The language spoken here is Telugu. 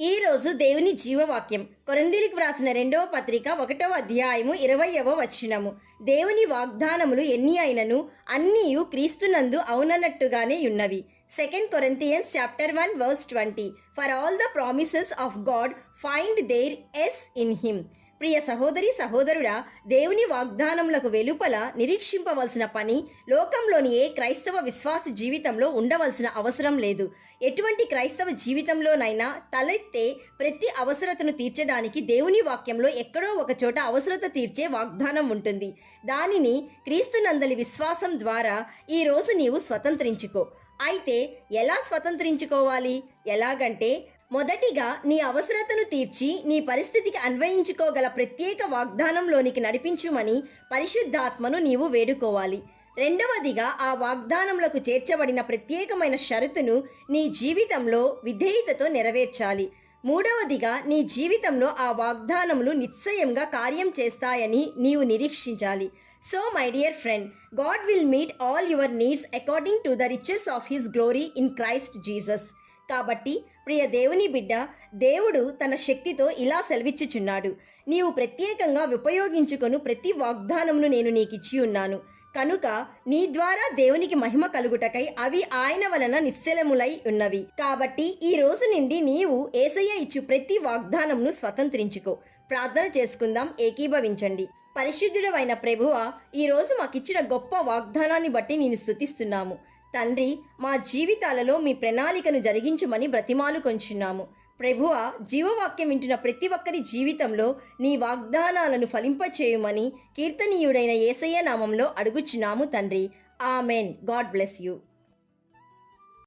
ఈ రోజు దేవుని జీవవాక్యం. కొరందిలికి వ్రాసిన రెండవ పత్రిక ఒకటవ అధ్యాయము ఇరవయవ వచనము. దేవుని వాగ్దానములు ఎన్ని అయినను అన్నీయు క్రీస్తునందు అవునన్నట్టుగానే ఉన్నవి. Second Corinthians chapter one verse twenty for all the promises of God find their yes in him ప్రియ సహోదరి సహోదరుడా దేవుని వాగ్దానములకు వెలుపల నిరీక్షింపవలసిన పని లోకంలోని ఏ క్రైస్తవ విశ్వాస జీవితంలో ఉండవలసిన అవసరం లేదు. ఎటువంటి క్రైస్తవ జీవితంలోనైనా తలెత్తే ప్రతి అవసరతను తీర్చడానికి దేవుని వాక్యంలో ఎక్కడో ఒక చోట అవసరత తీర్చే వాగ్దానం ఉంటుంది. దానిని క్రీస్తునందలి విశ్వాసం ద్వారా ఈ రోజు నీవు స్వతంత్రించుకో. అయితే ఎలా స్వతంత్రించుకోవాలి? ఎలాగంటే మొదటిగా నీ అవసరతను తీర్చి నీ పరిస్థితికి అన్వయించుకోగల ప్రత్యేక వాగ్దానంలోనికి నడిపించుమని పరిశుద్ధాత్మను నీవు వేడుకోవాలి. రెండవదిగా ఆ వాగ్దానములకు చేర్చబడిన ప్రత్యేకమైన షరతును నీ జీవితంలో విధేయతతో నెరవేర్చాలి. మూడవదిగా నీ జీవితంలో ఆ వాగ్దానములు నిశ్చయంగా కార్యం చేస్తాయని నీవు నిరీక్షించాలి. So my dear friend God will meet all your needs according to the riches of his glory in Christ Jesus. కాబట్టి ప్రియ దేవుని బిడ్డ దేవుడు తన శక్తితో ఇలా సెలవిచ్చుచున్నాడు. నీవు ప్రత్యేకంగా ఉపయోగించుకొను ప్రతి వాగ్దానమును నేను నీకిచ్చి ఉన్నాను. కనుక నీ ద్వారా దేవునికి మహిమ కలుగుటకై అవి ఆయన వలన నిశ్చలములై ఉన్నవి. కాబట్టి ఈ రోజు నుండి నీవు ఏసయ్య ఇచ్చు ప్రతి వాగ్దానంను స్వతంత్రించుకో. ప్రార్థన చేసుకుందాం ఏకీభవించండి. పరిశుద్ధుడవైన ప్రభువ ఈరోజు మాకిచ్చిన గొప్ప వాగ్దానాన్ని బట్టి నేను స్తుతిస్తున్నాము. తండ్రి మా జీవితాలలో మీ ప్రణాళికను జరిగించమని బ్రతిమాలు కొంచున్నాము. ప్రభువ జీవవాక్యం వింటున్న ప్రతి ఒక్కరి జీవితంలో నీ వాగ్దానాలను ఫలింపచేయమని కీర్తనీయుడైన ఏసయ్య నామంలో అడుగుచున్నాము తండ్రి. ఆమెన్. God bless you.